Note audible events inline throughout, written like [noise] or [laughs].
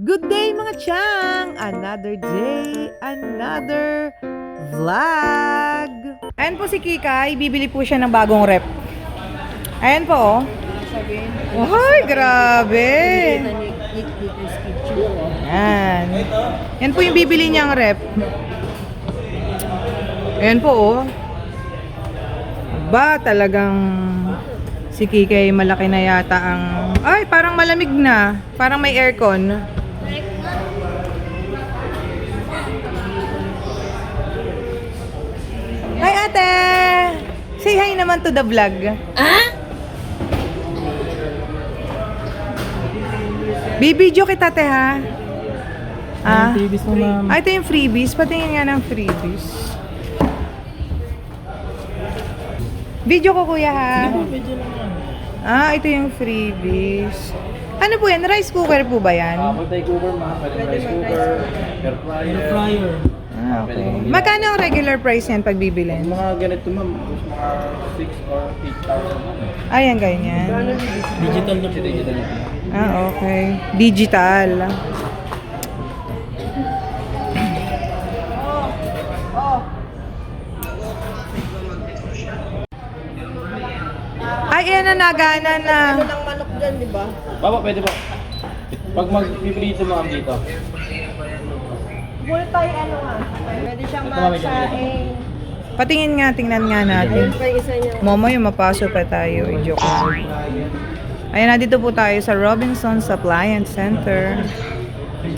Good day mga chang! Another day, another vlog! Ayan po si Kikay, bibili po siya ng bagong rep. Ayan po oh. Ay, grabe! Ayan. Yan po yung bibili niyang rep. Ayan po oh. Ba, talagang si Kikay malaki na yata ang... Ay, parang malamig na. Parang may aircon. Hi, ate! Say hi naman to the vlog. Ah? Bibidyo kita, te, ha? Ah? Previous mo ma'am. Ah, ito yung freebies. Patingin nga ng freebies. Video ko, kuya, ha? Medyo naman. Ah, ito yung freebies. Ano po yan? Rice cooker po ba yan? Ah, multi cooker ma'am, pwede rice cooker, air fryer. Air fryer. Ah, okay. Magkano ang regular price yan pag bibilin? mga ganito ma'am, mga 6 or 8,000 ma'am. Ayan, ganyan. Digital na po. Digital na po. Ah, okay. Digital. Ay, yan na nagana na. Baba, pwede po. Pag mag-piprito ma'am dito. Multi ano nga. Pwede siyang mami, magsaing. Patingin nga, tingnan nga natin. Pa yung isa niya. Momo, yung mapasok pa tayo. Eh, Joke lang. Ayan, nandito po tayo sa Robinson's Appliance Center.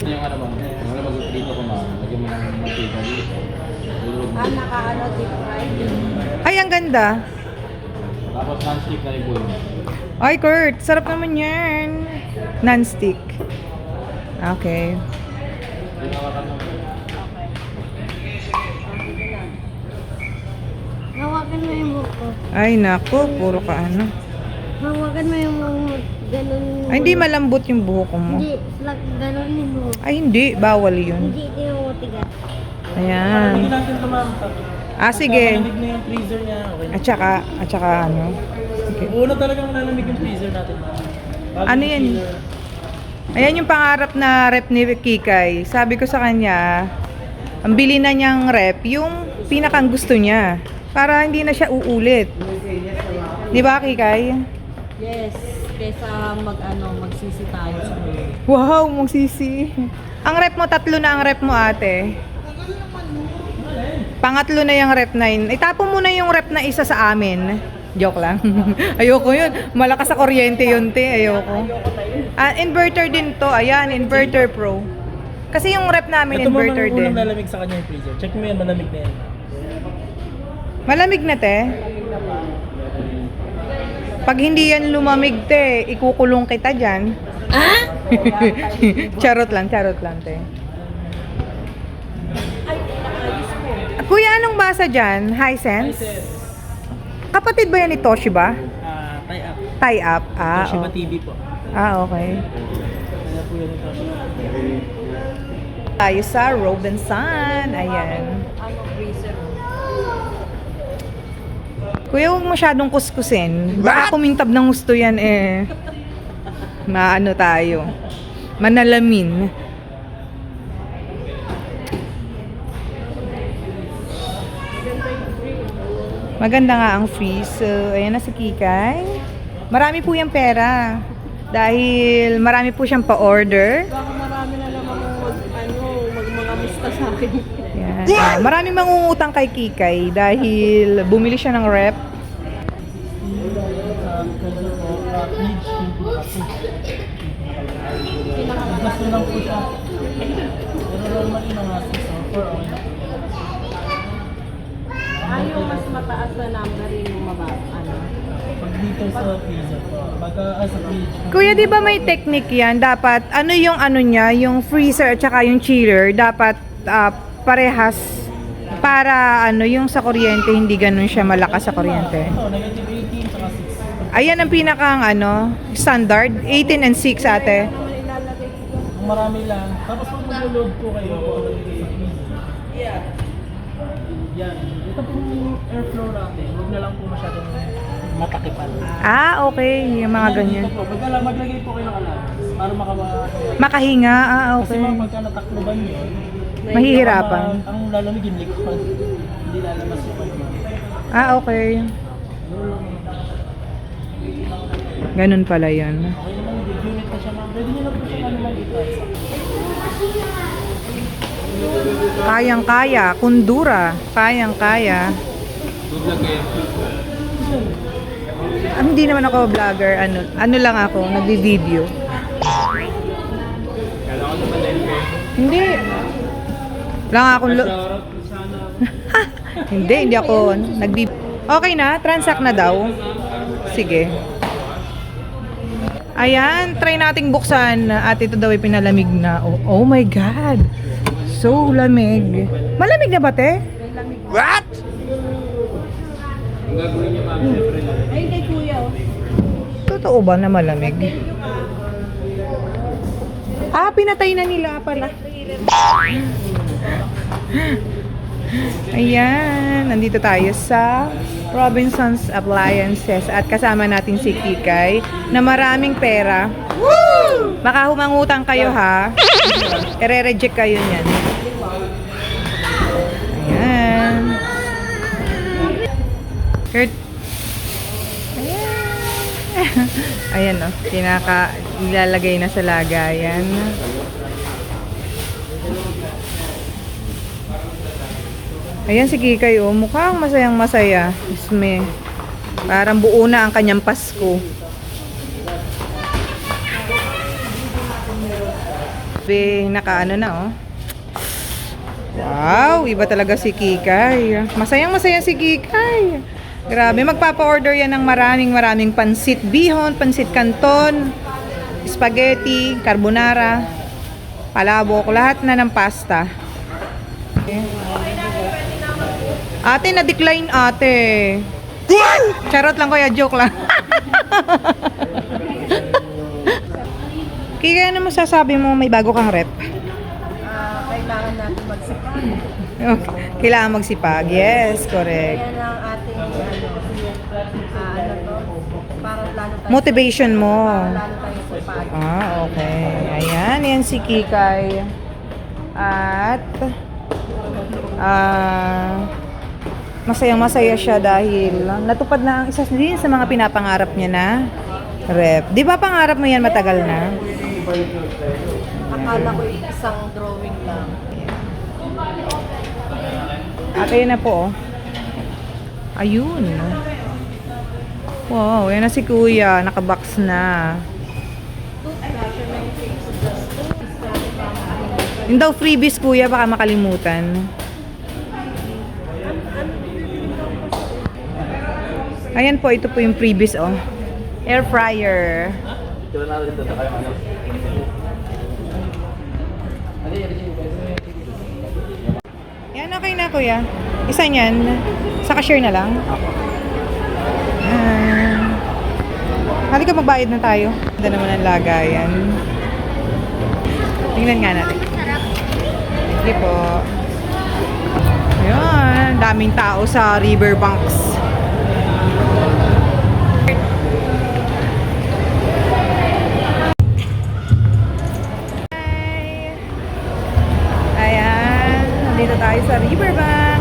Yung ano ma'am. Wala mag-piprito ko ma'am. Lagyan mo ng mantika dito. Ah, naka-ano, fried. Ay, ang ganda. Tapos non-stick na rin po yun. Ay, Kurt, sarap naman yan. Non-stick. Okay. Yung hawakan mo. Hawakan mo yung buhok ko. Ay, nako, puro ka ano. Hawakan mo yung mga ganun. Ay, hindi malambot yung buhok mo. Hindi, like ganun yung buhok. Ay, hindi. Bawal yun. Hindi, hindi yung matigas. Ayan. Palamigin natin ma'am. Ah, sige. Malamig na yung freezer niya. Okay. At saka, at saka ano. Sige. Una talagang malalamig yung freezer natin. Bago Ano yung yan? chiller. Ayan yung pangarap na rep ni Kikay. Sabi ko sa kanya, ang bili na niyang rep, yung pinakang gusto niya. Para hindi na siya uulit. Di ba, Kikay? Yes, kaysa mag ano, magsisi tayo sa Wow, mong sisi. Ang rep mo, tatlo na ang rep mo, ate. Pangatlo na yung rep na yun. Itapon mo na yung rep na isa sa amin. Joke lang. [laughs] Ayoko yun. Malakas sa kuryente yun, te. Ayoko. Ah, inverter din to. Ayan, inverter pro. Kasi yung rep namin, Ito inverter din. unang lalamig sa kanya yung freezer. Check mo yan, malamig na yan. Malamig na, te. Pag hindi yan lumamig, te, ikukulong kita dyan. Ah? [laughs] charot lang, charot lang, te. Kuya, anong basa dyan? Hisense? Kapatid ba yan ni Toshiba? Ah, tie up. Tie up? Ah, Toshiba oh. TV po. ah okay. Tayo sa Robinson. Ayan. ano, freezer. Kuya, huwag masyadong kuskusin. Baka kumintab ng gusto yan eh. Maano tayo. Manalamin. Maganda nga ang freeze. So, ayan na si Kikay. Marami po yung pera. Dahil marami po siyang pa-order. Baka marami na naman ano, mag mga mista sa akin. Yan. Ah, maraming mangungutang kay Kikay dahil bumili siya ng rep. Gusto lang po siya. Pero normally mga 6 or 4 okay na po. Ah, yung mas mataas na number yung mababa, ano. Pag dito sa freezer po, pagka ah, sa fridge, Kuya, di ba may technique yan? Dapat, ano yung ano niya, yung freezer at saka yung chiller, dapat ah, parehas para ano, yung sa kuryente, hindi ganun siya malakas sa kuryente. ito, negative 18 saka 6. Ayan ang pinakang ano, standard, 18 and 6 ate. Marami lang, tapos pag mag-load po kayo. Yeah. Yan. Ito po yung airflow natin. Huwag na lang po masyadong matakipan. Ah, okay, yung mga Yan, ganyan. Po, pagka maglagay po kayo ng alarm, para makawa. Makahinga, ah, Kasi okay. mga pagka natakloban nyo, Mahihirapan. ma- ang lalamig yung likod. Hindi lalabas yung. Ah, okay. Ganun pala yun. Okay naman, unit na siya ma'am. Pwede po siya ano. Kayang-kaya, kundura, kayang-kaya. Ah, hindi naman ako vlogger, ano, ano lang ako, nagbi-video. Kala ko naman na LK. Hindi. Lang ako lo-. [laughs] Hindi, hindi ako nagbi Okay na, transact na daw. Sige. Ayan, try nating buksan at ito daw ay pinalamig na. Oh, oh my God! So lamig. Malamig na ba, te? What? Ang gagawin niyo ma'am, syempre lang. Ay, kay kuya. Totoo ba na malamig? Ah, pinatay na nila pala. Ayan, nandito tayo sa Robinson's Appliances at kasama natin si Kikay na maraming pera. Baka humangutang kayo ha. Ere-reject kayo niyan. Ayan. Kurt, Ayan. [laughs] Ayan o, pinaka ilalagay na sa lagayan. Ayan si Kikay oh, mukhang masayang masaya. Isme. Parang buo na ang kanyang Pasko. Be, nakaano na oh. Wow, iba talaga si Kikay. Masayang masaya si Kikay. Grabe, magpapa-order yan ng maraming maraming pansit bihon, pansit canton, spaghetti, carbonara, palabok, lahat na ng pasta. Okay. Ate, na-decline ate. Charot lang kuya, joke lang. Kaya ano masasabi mo may bago kang rep? Ah, kailangan [laughs] natin magsipag. Okay. Kailangan magsipag. Yes, correct. Yan ang ating, ano, ah, ano to, para lalo tayo, Motivation mo. para lalo tayo sipag. Ah, okay. Ayan, yan si Kikay. At, ah, masayang masaya siya dahil natupad na ang isa din sa mga pinapangarap niya na rep. Di ba pangarap mo yan matagal na? Akala ko isang drawing lang. At ayun na po. oh. Ayun. Wow, yan na si Kuya. Nakabox na. Yung daw freebies Kuya, baka makalimutan. Ayan po, ito po yung freebies oh. Air fryer. Yan, okay na kuya. Isa niyan. Sa cashier na lang. Ah. Halika magbayad na tayo. Ganda naman ang lagayan. Tingnan nga natin. Sige po. Ayun, daming tao sa riverbanks. Ayan, nandito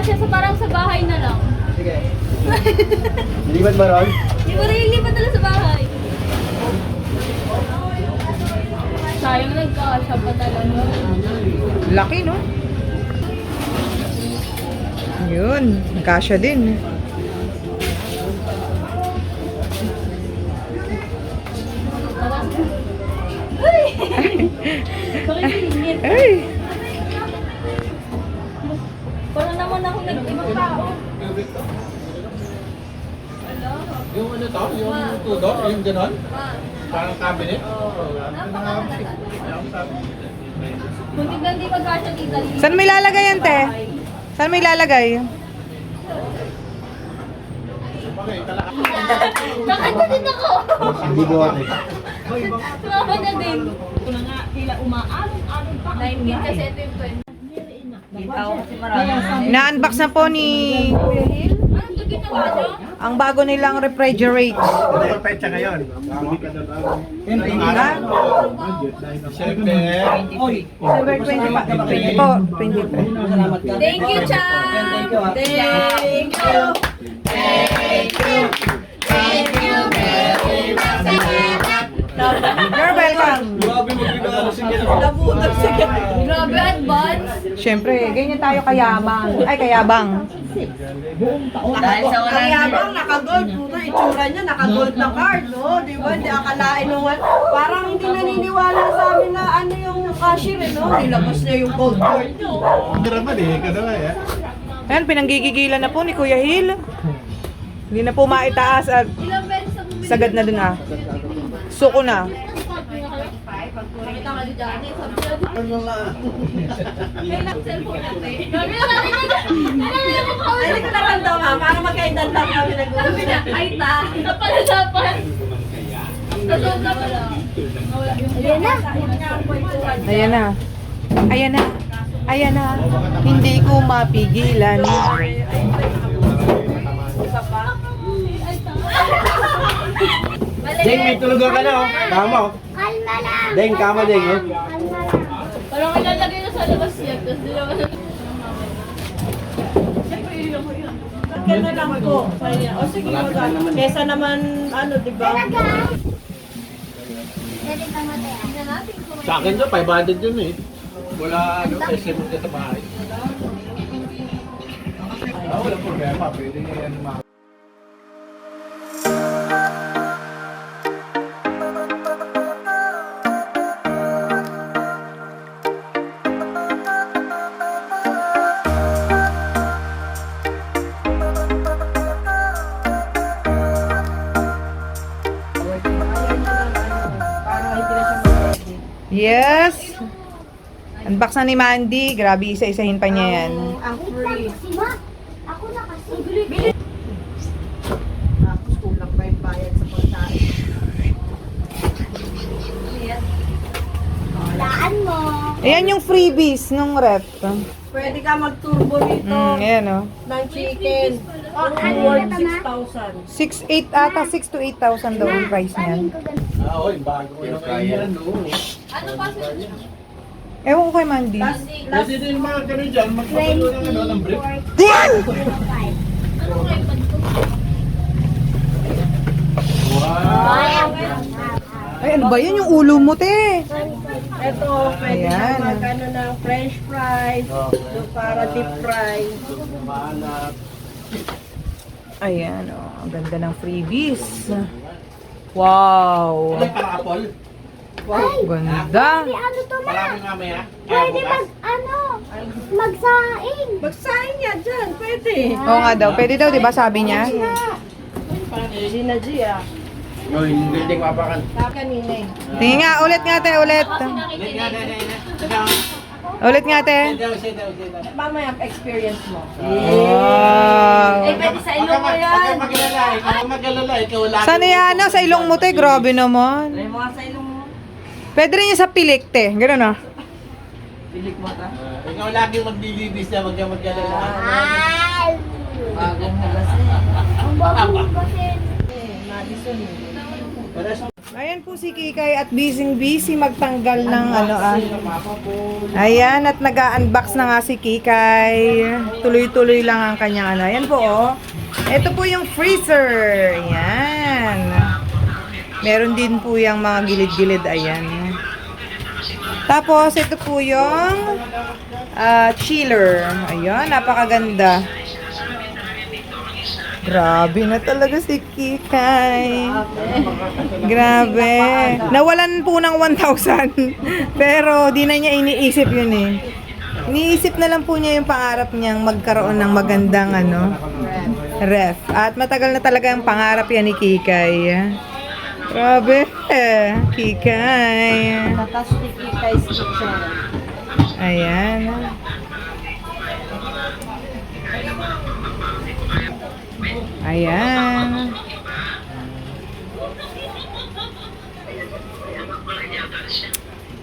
Nakasya sa parang sa bahay na lang. Sige. Libat ba ron? Di ba rin lipat na lang sa bahay? Sayang nagkasya pa talaga. Laki, no? Yun. Kasya din. Init? Ay! [laughs] Parang naman ako nag-ibang tao. Yung ano to? Yung tudor? Yung ganon? Parang cabinet? Napakaganda. Kung tignan di magkasya dito. Saan mo ilalagay yan, te? Saan mo ilalagay? Nakanta din ako! Hindi ko ate. Sumama na din. Ito na nga, tila umaalon-alon pa. 19 kasi ito yung 20. Na-unbox na po ni ang bago nilang refrigerate. Ano pecha ngayon? Ha? December 20 pa. 20 po. 23. Thank you, Cham! Thank you! You're welcome. Grabe magregalo si Ken. Grabe, advance! Siyempre, ganyan tayo kayabang. Ay, kayabang. Dahil sa wala Ang yabang, naka-gold. Puto, itsura niya, naka-gold na card, no? Di ba? Hindi akalain nung Parang hindi naniniwala sa amin na ano yung cashier, eh, no? Nilabas niya yung gold card. Drama eh, kada nga ya. Ayan, pinanggigigilan na po ni Kuya Hil. Hindi na po maitaas at sagad na dun ah. Suko na. Ka ni Johnny, sabi niya, Kailan cellphone natin? Sabi niya, sabi niya, sabi niya, Ay, hindi ko naramdaman. Parang magkaindantan kami Sabi nag-uusap. niya, ay ta, napalalapan. Totoo ka pala. Ayan na. Ayan na. Ayan na. Ayan na. Hindi ko mapigilan. Deng, may tulugan ka na oh. Tama oh. Deng, kama Deng oh. Parang ilalagay na sa labas yan, tapos di naman Kaya na lang niya, O sige, magano. Kesa naman, ano, di ba? Sa akin to, 500 yun eh. Wala ano, SM ka sa bahay. Ah, wala problema. Pwede niya yan Unbox na ni Mandy. Grabe, isa-isahin pa niya yan. Ang free. Tapos kulang pa yung bayad sa pagkain. Ayan yung freebies nung rep. Pwede ka mag-turbo rito Mm, ayan oh. ng chicken. Worth 6,000. 6, 8 ata, 6 to 8,000 daw ang price niyan. Ah, oy, bago ko yung kaya. Ano pa sa Ewan ko kay Mandy. Last, din mga ganun dyan, magpapalo ng ano, ng brief. Ano kayo Wow! Ay, ano ba yan? Yung ulo mo, te. ito, pwede Ayan. ka mag ano, ng french fries, yung para deep fry. Ayan, oh. Ang ganda ng freebies. Wow. Ay, para apple. Ganda. Marami mamaya. Pwede mag, ano, magsaing. Magsahin niya dyan, pwede. Oo nga daw. Pwede daw, di ba sabi niya? Hindi na Gia. Oy, hindi ko mapakan. Kakanina eh. Tingin nga, ulit nga, te. Ulit. Hindi nga, hindi nga, hindi nga. Ulit nga, te. Mamaya, experience mo. Wow. Eh, pwede sa ilong mo Huwag yan. kang mag-alala, ikaw mag-alala, ikaw lagi. Sana yan, no? Sa ilong mo, te. Grabe naman. Ay, mga sa ilong mo. Pwede rin yung sa pilik, te. Ganun, ah. Ikaw lagi maglilibis na, wag kang magkalala. Ay! Bagong [laughs] hugas eh. Ang bagong kasi. Madison eh. Ayan po si Kikay at busy-busy magtanggal ng ano ah. Ayan, at nag-unbox na nga si Kikay. Tuloy-tuloy lang ang kanyang ano. Ayan po oh. Ito po yung freezer. Ayan. Meron din po yung mga gilid-gilid. Ayan. Tapos, ito po yung ah, chiller. Ayan, napakaganda. Grabe na talaga si Kikay. Grabe. Nawalan po ng 1,000. [laughs] Pero di na niya iniisip yun eh. Iniisip na lang po niya yung pangarap niyang magkaroon ng magandang ano, ref. At matagal na talaga ang pangarap yan ni Kikay. Grabe. Kikay. Fantastic Kikay's Kitchen. Ayan. Ayan.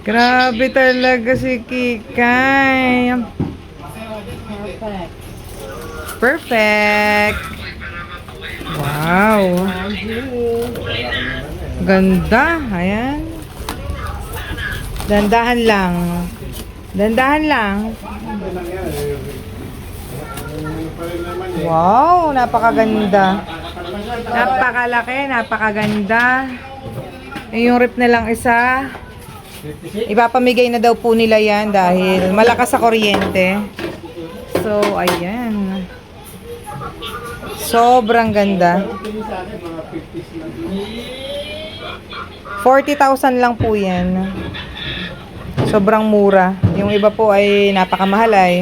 Grabe talaga si Kikay. Perfect. Perfect. Wow. Ganda. Ayan. Dandahan lang. Dandahan lang. Wow, napakaganda. Napakalaki, napakaganda. Eh, Yung rip na lang isa. Ipapamigay na daw po nila yan dahil malakas sa kuryente. So, ayan. Sobrang ganda. 40,000 lang po yan. Sobrang mura. Yung iba po ay napakamahal ay.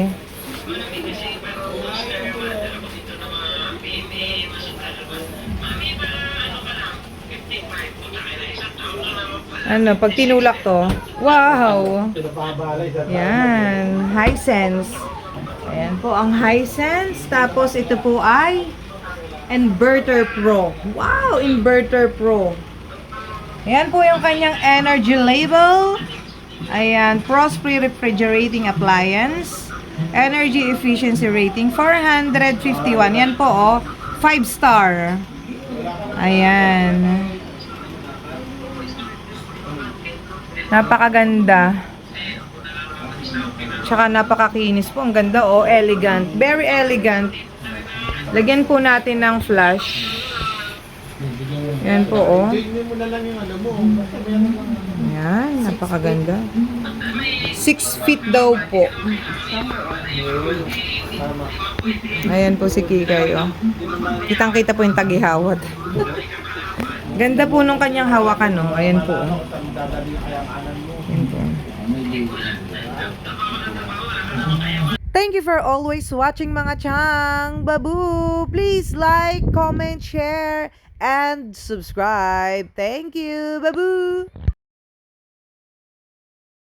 Ano, pag tinulak to, wow! Yan, Hisense. Ayan po ang Hisense. Tapos ito po ay Inverter Pro. Wow, Inverter Pro. Ayan po yung kanyang energy label. Ayan, Prosperity Refrigerating Appliance. Energy Efficiency Rating 451. Yan po oh, 5 star. Ayan. Napakaganda. Tsaka napakakinis po. Ang ganda oh, elegant. Very elegant. Lagyan po natin ng flash. Yan po oh. Yan, napakaganda. 6 feet daw po. Ayan po si Kikay oh. Kitang kita po yung tagihawad. [laughs] Ganda po nung kanyang hawakan oh. Ayan po oh. Ayan po. Thank you for always watching mga chang. Babu, please like, comment, share, and subscribe. Thank you. Babu.